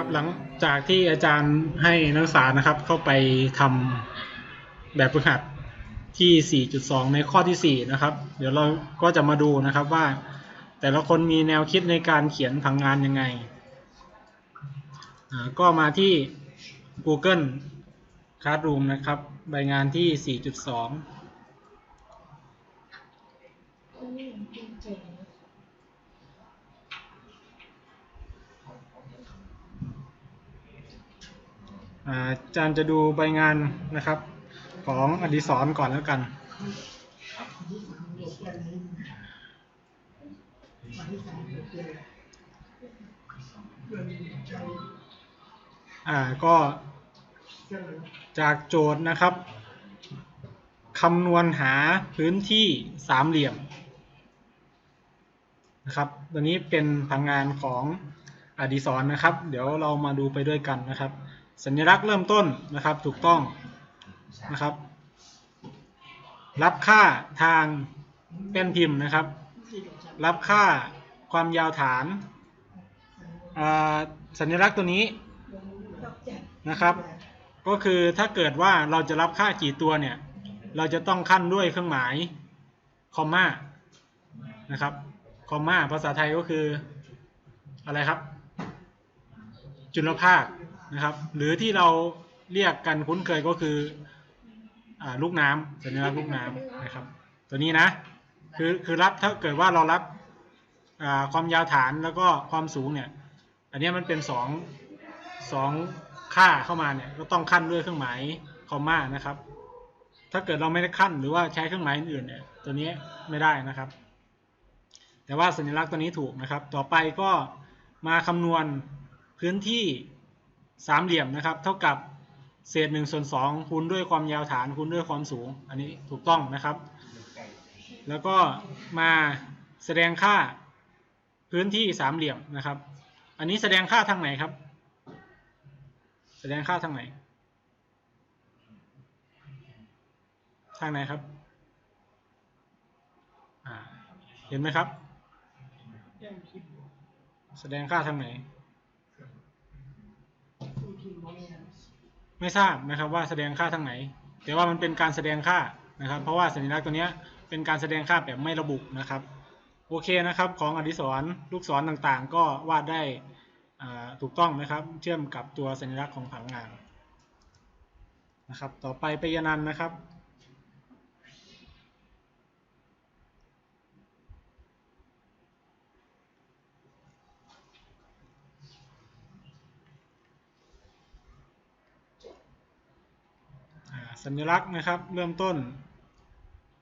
ครับ หลังจากที่อาจารย์ให้นักศึกษานะครับ เข้าไปทำแบบฝึกหัดที่ 4.2 ในข้อที่ 4 นะครับ เดี๋ยวเราก็จะมาดูนะครับว่า แต่ละคนมีแนวคิดในการเขียนผังงานยังไง ก็มาที่ Google Classroom นะครับ ใบงานที่ 4.2 อาจารย์จะดูใบงานนะครับ ของอดิศรก่อนแล้วกัน อ่าก็จากโจทย์นะครับคำนวณหาพื้นที่สามเหลี่ยมนะครับ ตัวนี้เป็นผังงานของอดิศรนะครับ เดี๋ยวเรามาดูไปด้วยกันนะครับ สัญลักษณ์เริ่มต้นนะครับถูกต้องนะครับ รับค่าทางแป้นพิมพ์นะครับ รับค่าความยาวฐาน สัญลักษณ์ตัวนี้นะครับ ก็คือถ้าเกิดว่าเราจะรับค่ากี่ตัวเนี่ย เราจะต้องขั้นด้วยเครื่องหมายคอมมานะครับคอมมาภาษาไทยก็คืออะไรครับ จุลภาค นะครับ หรือที่เราเรียกกันคุ้นเคยก็คืออลูกน้ำสัญลักษณ์ลูกน้ำนะครับ ตัวนี้นะคือคือรับถ้าเกิดว่าเรารับความยาวฐานแล้วก็ความสูงเนี่ย อันนี้มันเป็นสองสองค่าเข้ามาเนี่ยก็ต้องขั้นด้วยเครื่องหมายคอมมานะครับ ถ้าเกิดเราไม่ได้ขั้นหรือว่าใช้เครื่องหมายอื่นเนี่ย ตัวนี้ไม่ได้นะครับ แต่ว่าสัญลักษณ์ตัวนี้ถูกนะครับ ต่อไปก็มาคำนวณพื้นที่ สามเหลี่ยมนะครับ เท่ากับเศษหนึ่งส่วนสองคูณด้วยความยาวฐานคูณด้วยความสูง อันนี้ถูกต้องนะครับ แล้วก็มาแสดงค่าพื้นที่สามเหลี่ยมนะครับ อันนี้แสดงค่าทางไหนครับ แสดงค่าทางไหน ทางไหนครับเห็นไหมครับ แสดงค่าทางไหน ไม่ทราบนะครับว่าแสดงค่าทางไหน แต่ว่ามันเป็นการแสดงค่านะครับ เพราะว่าสัญลักษณ์ตัวนี้เป็นการแสดงค่าแบบไม่ระบุนะครับโอเคนะครับ ของอดิศรลูกศรต่างๆ ก็วาดได้ถูกต้องนะครับ เชื่อมกับตัวสัญลักษณ์ของผังงานนะครับ ต่อไปไปยนันนะครับ สัญลักษณ์นะครับ เริ่มต้น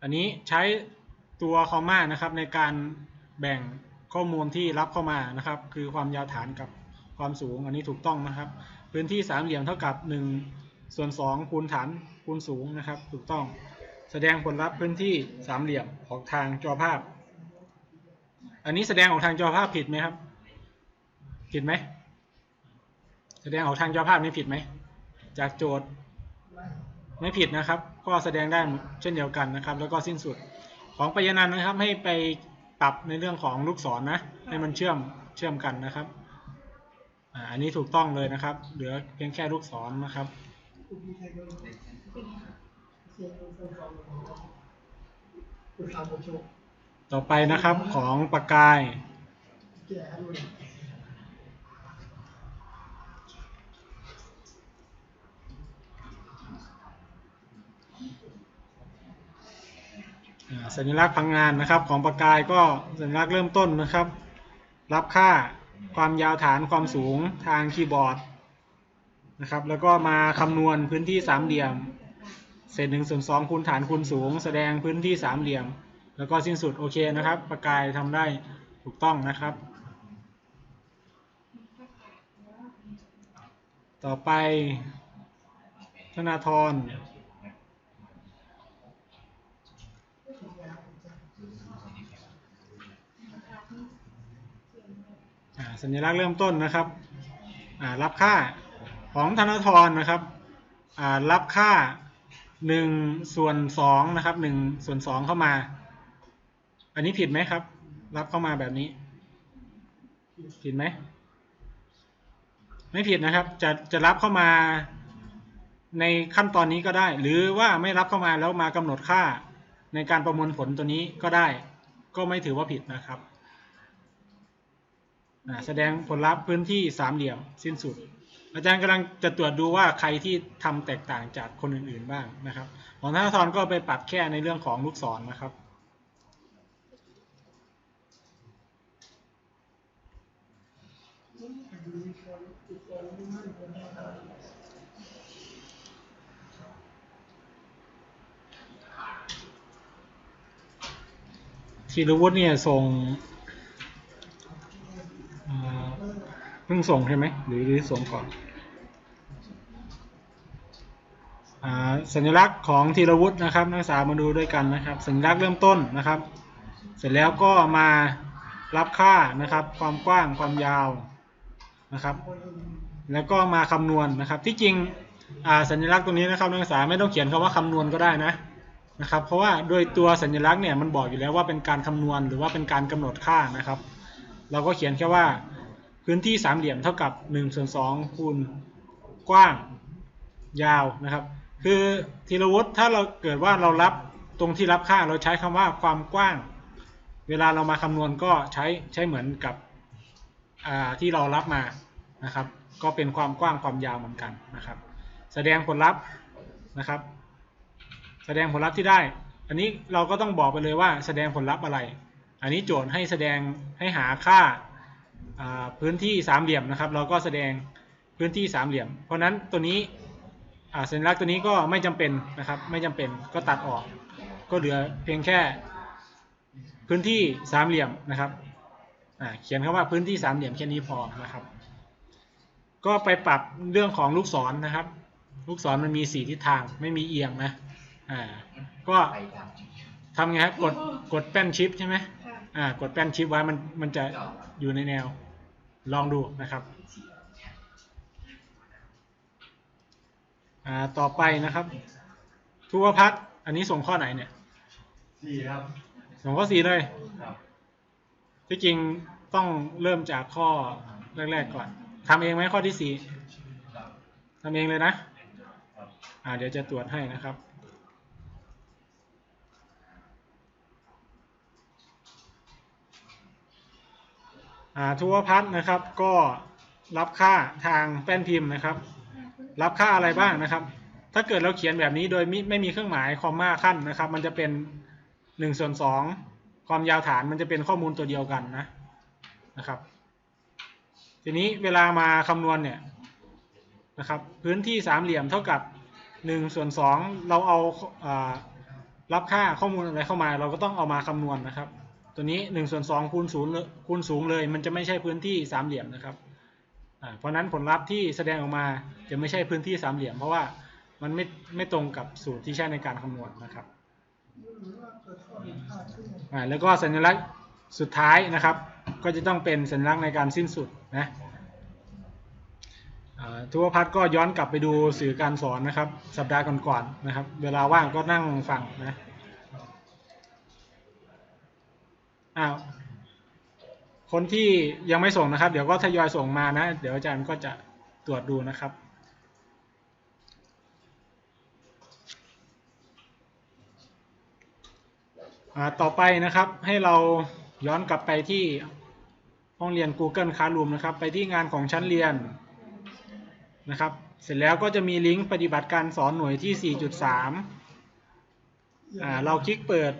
อันนี้ใช้ตัวคอมมานะครับในการแบ่งข้อมูลที่รับเข้ามานะครับ คือความยาวฐานกับความสูงอันนี้ถูกต้องนะครับ พื้นที่สามเหลี่ยมเท่ากับ1ส่วน2คูณฐานคูณสูงนะครับ ถูกต้อง แสดงผลลัพธ์พื้นที่สามเหลี่ยมออกทางจอภาพ อันนี้แสดงออกทางจอภาพผิดไหมครับ ผิดไหม แสดงออกทางจอภาพนี่ผิดไหม จากโจทย์ ไม่ผิดนะครับ ก็แสดงได้เช่นเดียวกันนะครับ แล้วก็สิ้นสุดของปยนันนะครับ ให้ไปปรับในเรื่องของลูกศรนนะให้มันเชื่อมเชื่อมกันนะครับอ่าอันนี้ถูกต้องเลยนะครับ เหลือเพียงแค่ลูกศรนะครับ ต่อไปนะครับของปากกาย สัญลักษณ์พังงานนะครับ ของปากกายก็สัญลักษณ์เริ่มต้นนะครับ รับค่าความยาวฐานความสูงทางคีย์บอร์ดนะครับ แล้วก็มาคำนวณพื้นที่สามเหลี่ยม เศษหนึ่งส่วนสองคูณฐานคูณสูง แสดงพื้นที่สามเหลี่ยม แล้วก็สิ้นสุดโอเคนะครับปากกายทำได้ถูกต้องนะครับ ต่อไปธนาธร สัญลักษณ์เริ่มต้นนะครับรับค่าของธนาธรนะครับรับค่า1ส่วน2นะครับ1ส่วน2เข้ามา อันนี้ผิดไหมครับ รับเข้ามาแบบนี้ ผิดไหมไม่ผิดนะครับ จะจะรับเข้ามาในขั้นตอนนี้ก็ได้ หรือว่าไม่รับเข้ามาแล้วมากำหนดค่าในการประมวลผลตัวนี้ก็ได้ ก็ไม่ถือว่าผิดนะครับ แสดงผลลัพธ์พื้นที่สามเหลี่ยมสิ้นสุด อาจารย์กำลังจะตรวจดูว่าใครที่ทำแตกต่างจากคนอื่นๆบ้างนะครับ ของธนาธรก็ไปปรับแค่ในเรื่องของลูกศรนะครับธีรวุฒิเนี่ยส่งเอ่อ เพิ่งส่งใช่ไหมหรือหรือส่งก่อนอ่าสัญลักษณ์ของธีรวุฒินะครับนักศึกษามาดูด้วยกันนะครับ สัญลักษณ์เริ่มต้นนะครับ เสร็จแล้วก็มารับค่านะครับ ความกว้างความยาวนะครับ แล้วก็มาคำนวณนะครับ ที่จริงอ่าสัญลักษณ์ตรงนี้นะครับนักศึกษาไม่ต้องเขียนคำว่าคำนวณก็ได้นะนะครับ เพราะว่าโดยตัวสัญลักษณ์เนี่ยมันบอกอยู่แล้วว่าเป็นการคำนวณหรือว่าเป็นการกำหนดค่านะครับ เราก็เขียนแค่ว่า พื้นที่สามเหลี่ยมเท่ากับ1ส่วน2คูณกว้างยาวนะครับ คือธีรวุฒิถ้าเราเกิดว่าเรารับตรงที่รับค่าเราใช้คำว่าความกว้าง เวลาเรามาคำนวณก็ใช้ใช้เหมือนกับอ่าที่เรารับมานะครับ ก็เป็นความกว้างความยาวเหมือนกันนะครับ แสดงผลลัพธ์นะครับ แสดงผลลัพธ์ที่ได้ อันนี้เราก็ต้องบอกไปเลยว่าแสดงผลลัพธ์อะไร อันนี้โจทย์ให้แสดงให้หาค่า พื้นที่สามเหลี่ยมนะครับ เราก็แสดงพื้นที่สามเหลี่ยม เพราะฉะนั้นตัวนี้อ่าสัญลักษณ์ตัวนี้ก็ไม่จำเป็นนะครับ ไม่จำเป็นก็ตัดออก ก็เหลือเพียงแค่พื้นที่สามเหลี่ยมนะครับอ่าเขียนคำว่าพื้นที่สามเหลี่ยมแค่นี้พอนะครับ ก็ไปปรับเรื่องของลูกศรนะครับ ลูกศรมันมีสี่ทิศทางไม่มีเอียงนะอ่าก็ทำไงครับกดกดแป้นชิปใช่ไหมค่ะอ่ากดแป้นชิปไว้มันมันจะอยู่ในแนว ลองดูนะครับอ่าต่อไปนะครับทุวพัฒน์อันนี้ส่งข้อไหนเนี่ยสี่ครับส่งข้อสี่เลยครับที่จริงต้องเริ่มจากข้อแรก ๆ ก่อนทำเองไหมข้อที่สี่ครับทำเองเลยนะครับอ่าเดี๋ยวจะตรวจให้นะครับ ทุวพัฒน์นะครับ ก็รับค่าทางแป้นพิมพ์นะครับ รับค่าอะไรบ้างนะครับ ถ้าเกิดเราเขียนแบบนี้โดยไม่ไม่มีเครื่องหมายคอมมาขั้นนะครับ มันจะเป็น1ส่วน2ความยาวฐานมันจะเป็นข้อมูลตัวเดียวกันนะนะครับ ทีนี้เวลามาคำนวณเนี่ยนะครับพื้นที่สามเหลี่ยมเท่ากับ1ส่วน2เราเอาอ่ารับค่าข้อมูลอะไรเข้ามา เราก็ต้องเอามาคำนวณนะครับ ตัวนี้1ส่วน2คูณศูนย์เลยคูณสูงเลย มันจะไม่ใช่พื้นที่สามเหลี่ยมนะครับเพราะนั้นผลลัพธ์ที่แสดงออกมาจะไม่ใช่พื้นที่สามเหลี่ยม เพราะว่ามันไม่ไม่ตรงกับสูตรที่ใช้ในการคำนวณนะครับแล้วก็สัญลักษณ์สุดท้ายนะครับ ก็จะต้องเป็นสัญลักษณ์ในการสิ้นสุดนะทุกพัฒก็ย้อนกลับไปดูสื่อการสอนนะครับ สัปดาห์ก่อนๆนะครับ เวลาว่างก็นั่งฟังนะ อ้าวคนที่ยังไม่ส่งนะครับ เดี๋ยวก็ทยอยส่งมานะ เดี๋ยวอาจารย์ก็จะตรวจดูนะครับ ต่อไปนะครับให้เราย้อนกลับไปที่ห้องเรียน Google Classroom นะครับ ไปที่งานของชั้นเรียนนะครับ เสร็จแล้วก็จะมีลิงก์ปฏิบัติการสอนหน่วยที่ 4.3เราคลิกเปิด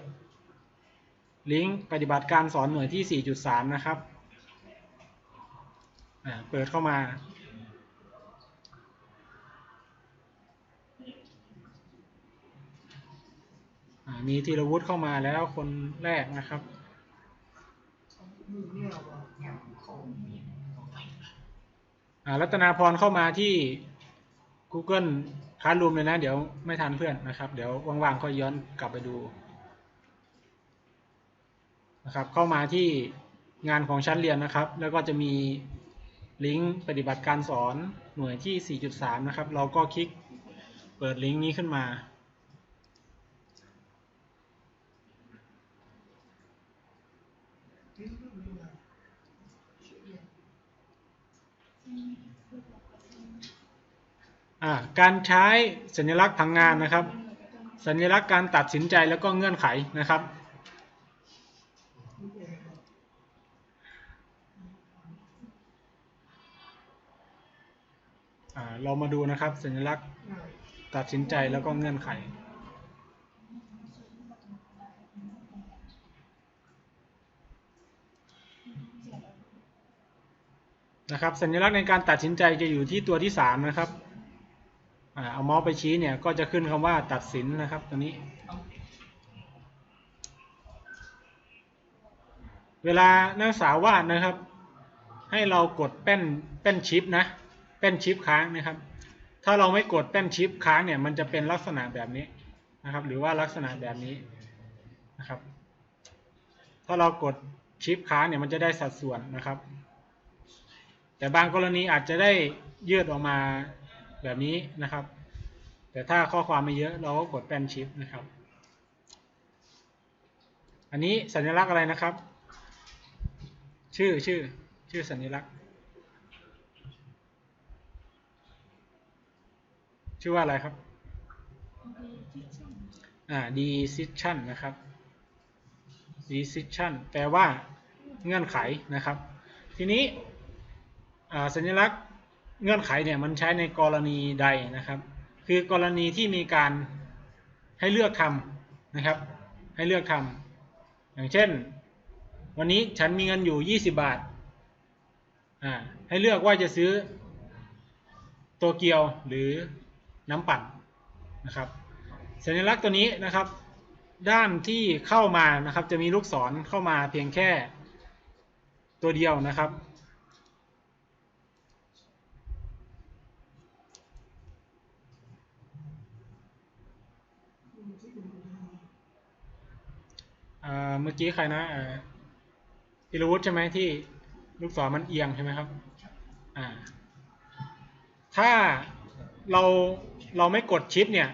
ลิงก์ปฏิบัติการสอนหน่วยที่ 4.3 นะครับเปิดเข้ามาอมีธีรวุฒิเข้ามาแล้วคนแรกนะครับ รัตนาพรเข้ามาที่ Google Classroom เลยนะ เดี๋ยวไม่ทันเพื่อนนะครับ เดี๋ยวว่างๆค่อยย้อนกลับไปดู นะครับ เข้ามาที่งานของชั้นเรียนนะครับ แล้วก็จะมีลิงก์ปฏิบัติการสอนหน่วยที่ 4.3 นะครับ เราก็คลิกเปิดลิงก์นี้ขึ้นมาอ่าการใช้สัญลักษณ์ผังงานนะครับ สัญลักษณ์การตัดสินใจแล้วก็เงื่อนไขนะครับ เรามาดูนะครับสัญลักษณ์ตัดสินใจแล้วก็เงื่อนไข นะครับสัญลักษณ์ในการตัดสินใจจะอยู่ที่ตัวที่สามนะครับอเอาเมาส์ไปชี้เนี่ยก็จะขึ้นคำว่าตัดสินนะครับตัวนี้ เวลานักศึกษาวาดนะครับ ให้เรากดแป้นแป้นชิปนะ แป้นชิปค้างนะครับ ถ้าเราไม่กดแป้นชิปค้างเนี่ยมันจะเป็นลักษณะแบบนี้นะครับ หรือว่าลักษณะแบบนี้นะครับ ถ้าเรากดชิปค้างเนี่ยมันจะได้สัดส่วนนะครับ แต่บางกรณีอาจจะได้ยืดออกมาแบบนี้นะครับ แต่ถ้าข้อความไม่เยอะเราก็กดแป้นชิปนะครับ อันนี้สัญลักษณ์อะไรนะครับ ชื่อชื่อชื่อสัญลักษณ์ ชื่อว่าอะไรครับ อ่า decision นะครับ decision แปลว่าเงื่อนไขนะครับ ทีนี้อ่าสัญลักษณ์เงื่อนไขเนี่ยมันใช้ในกรณีใดนะครับ คือกรณีที่มีการให้เลือกทำนะครับ ให้เลือกทำอย่างเช่น วันนี้ฉันมีเงินอยู่ 20 บาทอ่าให้เลือกว่าจะซื้อโตเกียวหรือ น้ำปั่นนะครับ สัญลักษณ์ตัวนี้นะครับ ด้านที่เข้ามานะครับ จะมีลูกศรเข้ามาเพียงแค่ตัวเดียวนะครับ เมื่อกี้ใครนะพิรวุฒิใช่ไหมที่ลูกศรมันเอียงใช่ไหมครับ อ่า ถ้าเรา เราไม่กดชิปเนี่ย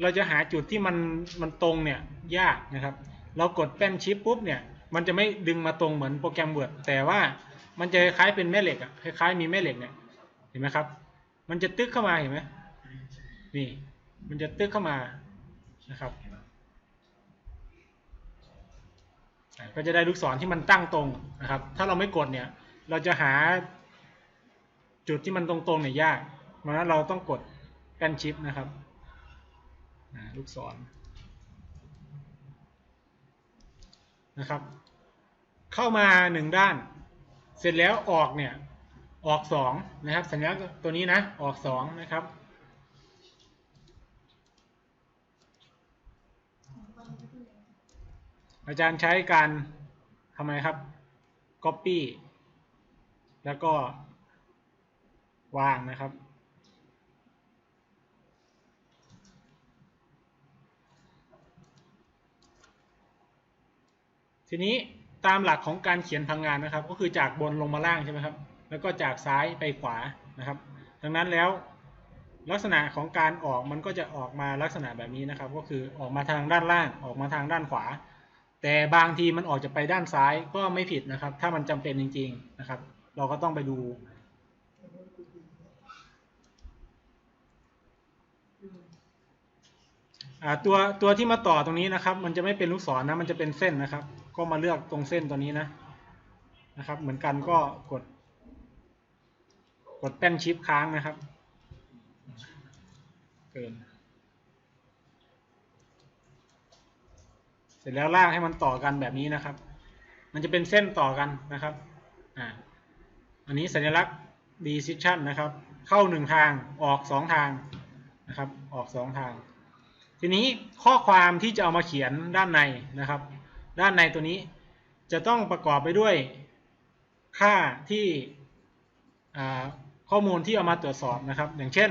เราจะหาจุดที่มันมันตรงเนี่ยยากนะครับ เรากดแป้นชิปปุ๊บเนี่ย มันจะไม่ดึงมาตรงเหมือนโปรแกรม Word แต่ว่ามันจะคล้ายเป็นแม่เหล็กอะคล้ายๆมีแม่เหล็กเนี่ยเห็นไหมครับ มันจะตึกเข้ามาเห็นไหมนี่ มันจะตึกเข้ามานะครับก็จะได้ลูกศรที่มันตั้งตรงนะครับ ถ้าเราไม่กดเนี่ย เราจะหาจุดที่มันตรงๆเนี่ยยากเพราะฉะนั้นเราต้องกด แป้นชิปนะครับลูกศรนะครับ เข้ามาหนึ่งด้าน เสร็จแล้วออกเนี่ยออกสองนะครับ สัญลักษณ์ตัวนี้นะออกสองนะครับอาจารย์ใช้การทำไมครับ Copy แล้วก็วางนะครับ ทีนี้ตามหลักของการเขียนพังงานนะครับ ก็คือจากบนลงมาล่างใช่ไหมครับ แล้วก็จากซ้ายไปขวานะครับ ดังนั้นแล้วลักษณะของการออกมันก็จะออกมาลักษณะแบบนี้นะครับ ก็คือออกมาทางด้านล่างออกมาทางด้านขวา แต่บางทีมันออกจะไปด้านซ้ายก็ไม่ผิดนะครับ ถ้ามันจำเป็นจริง ๆนะครับ เราก็ต้องไปดูอ่าตัวตัวที่มาต่อตรงนี้นะครับ มันจะไม่เป็นลูกศรนะมันจะเป็นเส้นนะครับ ก็มาเลือกตรงเส้นตัวนี้นะนะครับ เหมือนกันก็กด กดแป้นชิปค้างนะครับ เกิน เสร็จแล้วลากให้มันต่อกันแบบนี้นะครับ มันจะเป็นเส้นต่อกันนะครับอ่าอันนี้สัญลักษณ์ decision นะครับ เข้าหนึ่งทางออกสองทางนะครับ ออกสองทาง ทีนี้ข้อความที่จะเอามาเขียนด้านในนะครับ ด้านในตัวนี้จะต้องประกอบไปด้วยค่าที่ข้อมูลที่เอามาตรวจสอบนะครับ อย่างเช่น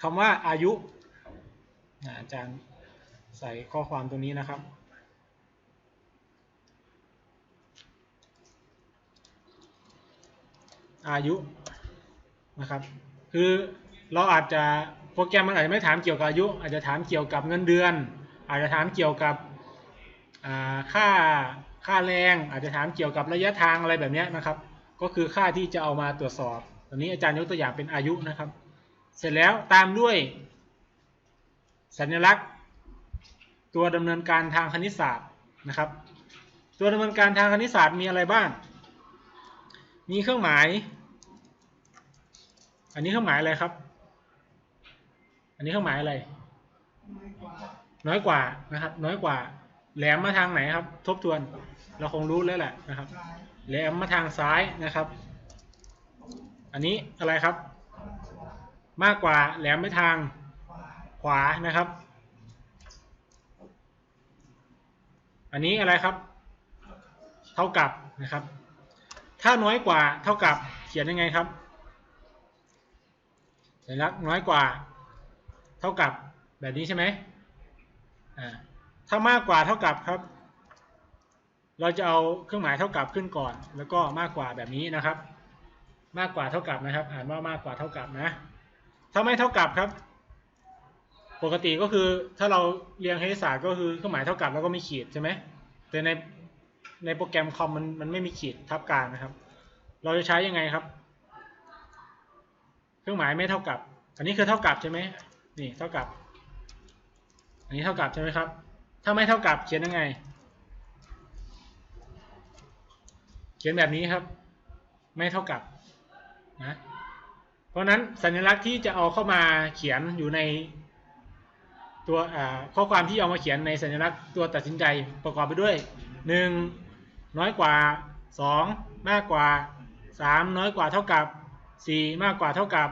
คำว่าอายุอาจารย์ใส่ข้อความตรงนี้นะครับ อายุนะครับ คือเราอาจจะโปรแกรมมันอาจจะไม่ถามเกี่ยวกับอายุ อาจจะถามเกี่ยวกับเงินเดือน อาจจะถามเกี่ยวกับ ค่าค่าแรงอาจจะถามเกี่ยวกับระยะทางอะไรแบบนี้นะครับ ก็คือค่าที่จะเอามาตรวจสอบตัวนี้อาจารย์ยกตัวอย่างเป็นอายุนะครับ เสร็จแล้วตามด้วย สัญลักษณ์ ตัวดำเนินการทางคณิตศาสตร์นะครับ ตัวดำเนินการทางคณิตศาสตร์มีอะไรบ้าง มีเครื่องหมาย อันนี้เครื่องหมายอะไรครับ อันนี้เครื่องหมายอะไร น้อยกว่านะครับ น้อยกว่า แหลมมาทางไหนครับ ทบทวน เราคงรู้แล้วแหละนะครับ แหลมมาทางซ้ายนะครับ อันนี้อะไรครับ มากกว่าแหลมไปทางขวานะครับ อันนี้อะไรครับ เท่ากับนะครับ ถ้าน้อยกว่าเท่ากับเขียนยังไงครับสัญลักษณ์น้อยกว่า เท่ากับแบบนี้ใช่ไหมอ่า ถ้ามากกว่าเท่ากับครับ เราจะเอาเครื่องหมายเท่ากับขึ้นก่อน แล้วก็มากกว่าแบบนี้นะครับ มากกว่าเท่ากับนะครับ อ่านว่ามากกว่าเท่ากับนะ ถ้าไม่เท่ากับครับ ปกติก็คือถ้าเราเรียนคณิตศาสตร์ก็คือเครื่องหมายเท่ากับแล้วก็ไม่ขีดใช่ไหมแต่ในในโปรแกรมคอมมันมันไม่มีขีดทับกลางนะครับ เราจะใช้ยังไงครับ เครื่องหมายไม่เท่ากับ อันนี้คือเท่ากับใช่ไหมนี่เท่ากับ อันนี้เท่ากับใช่ไหมครับ ถ้าไม่เท่ากับเขียนยังไง เขียนแบบนี้ครับ ไม่เท่ากับนะเพราะนั้นสัญลักษณ์ที่จะเอาเข้ามาเขียนอยู่ในตัวข้อความที่เอามาเขียนในสัญลักษณ์ตัวตัดสินใจประกอบไปด้วย 1 น้อยกว่า 2 มากกว่า 3 น้อยกว่าเท่ากับ 4 มากกว่าเท่ากับ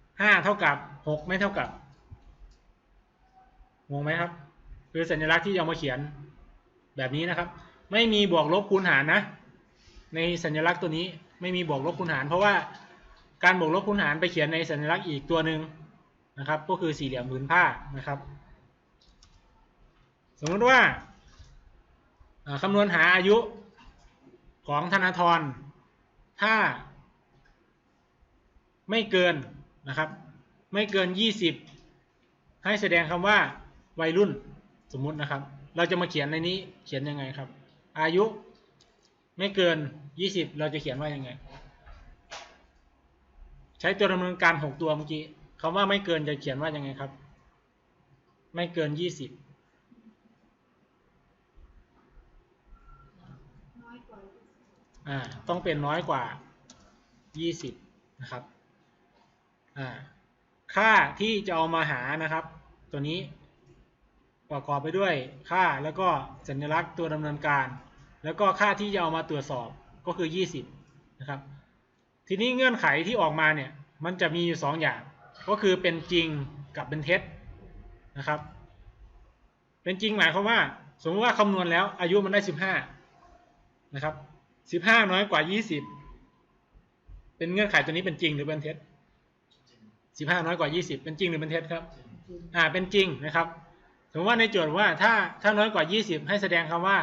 5 เท่ากับ 6 ไม่เท่ากับงงไหมครับ คือสัญลักษณ์ที่เอามาเขียนแบบนี้นะครับ ไม่มีบวกลบคูณหารนะ ในสัญลักษณ์ตัวนี้ไม่มีบวกลบคูณหาร เพราะว่าการบวกลบคูณหารไปเขียนในสัญลักษณ์อีกตัวหนึ่งนะครับ ก็คือสี่เหลี่ยมผืนผ้านะครับ สมมติว่าคำนวณหาอายุของธนาธรถ้าไม่เกินนะครับ ไม่เกิน 20 ให้แสดงคำว่าวัยรุ่น สมมุตินะครับ เราจะมาเขียนในนี้เขียนยังไงครับ อายุไม่เกิน 20 เราจะเขียนว่ายังไง ใช้ตัวดำเนินการ 6 ตัวเมื่อกี้คำว่าไม่เกินจะเขียนว่ายังไงครับ ไม่เกิน 20น้อยกว่าอ่าต้องเป็นน้อยกว่า 20 นะครับอ่าค่าที่จะเอามาหานะครับ ตัวนี้ ประกอบไปด้วยค่าแล้วก็สัญลักษณ์ตัวดำเนินการ แล้วก็ค่าที่จะเอามาตรวจสอบก็คือ 20 นะครับ ทีนี้เงื่อนไขที่ออกมาเนี่ยมันจะมีอยู่ 2 อย่าง ก็คือเป็นจริงกับเป็นเท็จนะครับ เป็นจริงหมายความว่า สมมติว่าคำนวณแล้วอายุมันได้ 15 นะครับ 15 น้อยกว่า 20 เป็นเงื่อนไขตัวนี้เป็นจริงหรือเป็นเท็จ 15 น้อยกว่า 20 เป็นจริงหรือเป็นเท็จครับ อ่า เป็นจริงนะครับ สมมติว่าในโจทย์ว่าถ้าถ้าน้อยกว่า 20 ให้แสดงคำว่า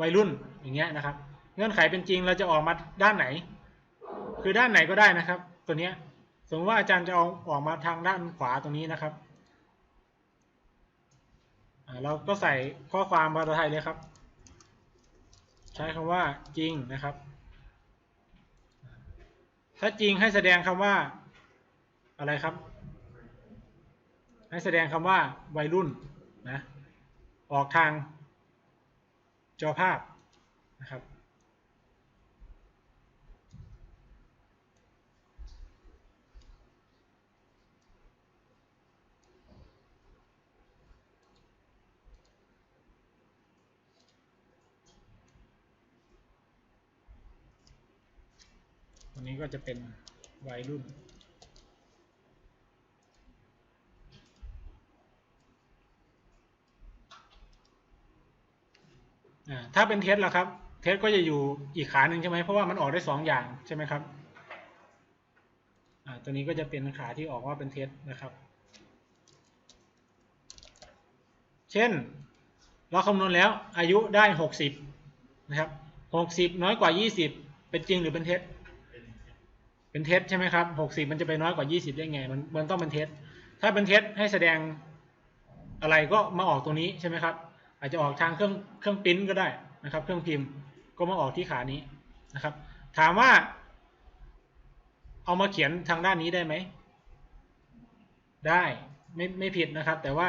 วัยรุ่นอย่างเงี้ยนะครับ เงื่อนไขเป็นจริงเราจะออกมาด้านไหน คือด้านไหนก็ได้นะครับ ตัวเนี้ยสมมติว่าอาจารย์จะเอาออกมาทางด้านขวาตรงนี้นะครับเราก็ใส่ข้อความภาษาไทยเลยครับ ใช้คำว่าจริงนะครับ ถ้าจริงให้แสดงคำว่าอะไรครับ ให้แสดงคำว่าวัยรุ่น นะ ออกทางจอภาพนะครับตัวนี้ก็จะเป็นวัยรุ่น ถ้าเป็นเทสล่ะครับ เทสก็จะอยู่อีกขาหนึ่งใช่ไหมเพราะว่ามันออกได้สองอย่างใช่ไหมครับตัวนี้ก็จะเป็นขาที่ออกว่าเป็นเทสนะครับ เช่น เราคำนวณแล้วอายุได้หกสิบนะครับหกสิบน้อยกว่ายี่สิบเป็นจริงหรือเป็นเท็จเป็นเท็จใช่ไหมครับหกสิบมันจะไปน้อยกว่ายี่สิบได้ไง มันมันต้องเป็นเท็จถ้าเป็นเท็จให้แสดงอะไรก็มาออกตรงนี้ใช่ไหมครับ อาจจะออกทางเครื่องเครื่องปริ้นก็ได้นะครับ เครื่องพิมพ์ก็มาออกที่ขานี้นะครับ ถามว่า เอามาเขียนทางด้านนี้ได้ไหม ได้ไม่ไม่ผิดนะครับ แต่ว่า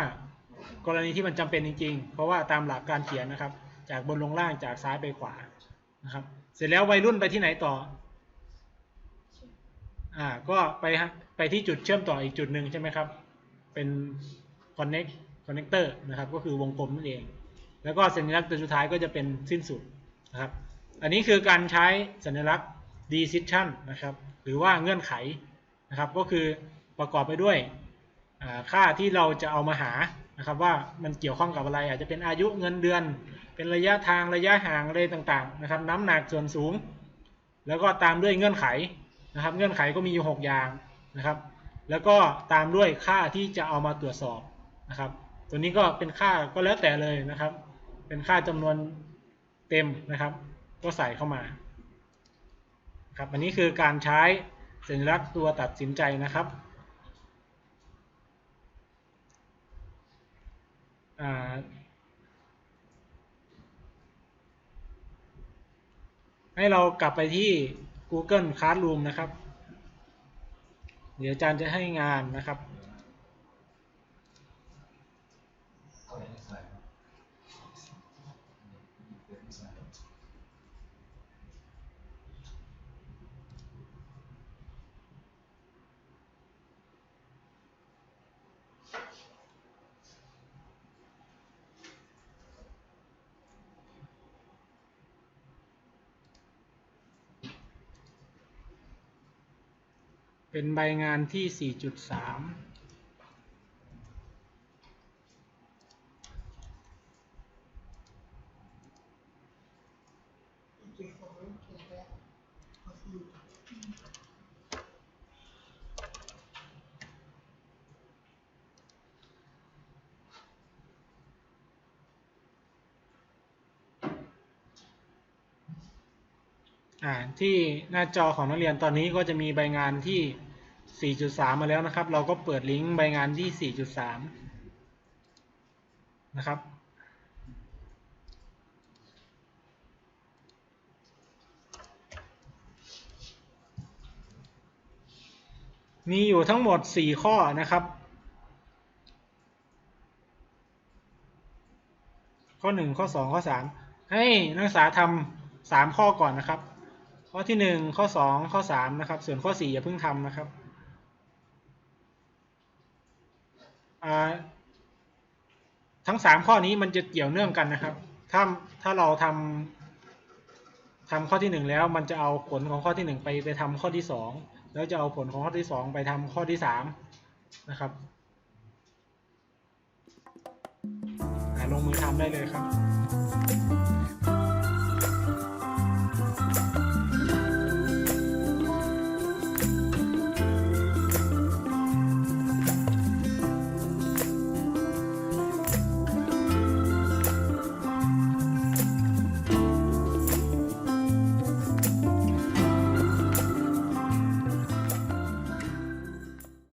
กรณีที่มันจำเป็นจริง ๆ เพราะว่าตามหลักการเขียนนะครับ จากบนลงล่างจากซ้ายไปขวานะครับ เสร็จแล้ววัยรุ่นไปที่ไหนต่ออ่าก็ไปไปที่จุดเชื่อมต่ออีกจุดหนึ่งใช่ไหมครับ เป็น connect connector นะครับ ก็คือวงกลมนั่นเอง แล้วก็สัญลักษณ์ตัวสุดท้ายก็จะเป็นสิ้นสุดนะครับ อันนี้คือการใช้สัญลักษณ์ decision นะครับ หรือว่าเงื่อนไขนะครับ ก็คือประกอบไปด้วยค่าที่เราจะเอามาหานะครับว่ามันเกี่ยวข้องกับอะไร อาจจะเป็นอายุเงินเดือน เป็นระยะทางระยะห่างอะไรต่างๆนะครับ น้ำหนักส่วนสูง แล้วก็ตามด้วยเงื่อนไขนะครับ เงื่อนไขก็มีอยู่ 6 อย่างนะครับ แล้วก็ตามด้วยค่าที่จะเอามาตรวจสอบนะครับ ตัวนี้ก็เป็นค่าก็แล้วแต่เลยนะครับ เป็นค่าจำนวนเต็มนะครับ ก็ใส่เข้ามาครับอันนี้คือการใช้สัญลักษณ์ตัวตัดสินใจนะครับให้เรากลับไปที่ Google Classroom นะครับ เดี๋ยวอาจารย์จะให้งานนะครับ เป็นใบงานที่ 4.3อ่าที่หน้าจอของนักเรียนตอนนี้ก็จะมีใบงานที่ 4.3 มาแล้วนะครับ เราก็เปิดลิงก์ใบงานที่ 4.3 นะครับ มีอยู่ทั้งหมด 4 ข้อนะครับ ข้อ 1 ข้อ 2 ข้อ 3 ให้นักศึกษาทำสามข้อก่อนนะครับ ข้อที่หนึ่งข้อสองข้อสามนะครับ ส่วนข้อสี่อย่าเพิ่งทำนะครับอ่า ทั้งสามข้อนี้มันจะเกี่ยวเนื่องกันนะครับ ถ้าถ้าเราทำทำข้อที่หนึ่งแล้ว มันจะเอาผลของข้อที่หนึ่งไปไปทำข้อที่สองแล้วจะเอาผลของข้อที่สองไปทำข้อที่สามนะครับลงมือทำได้เลยครับ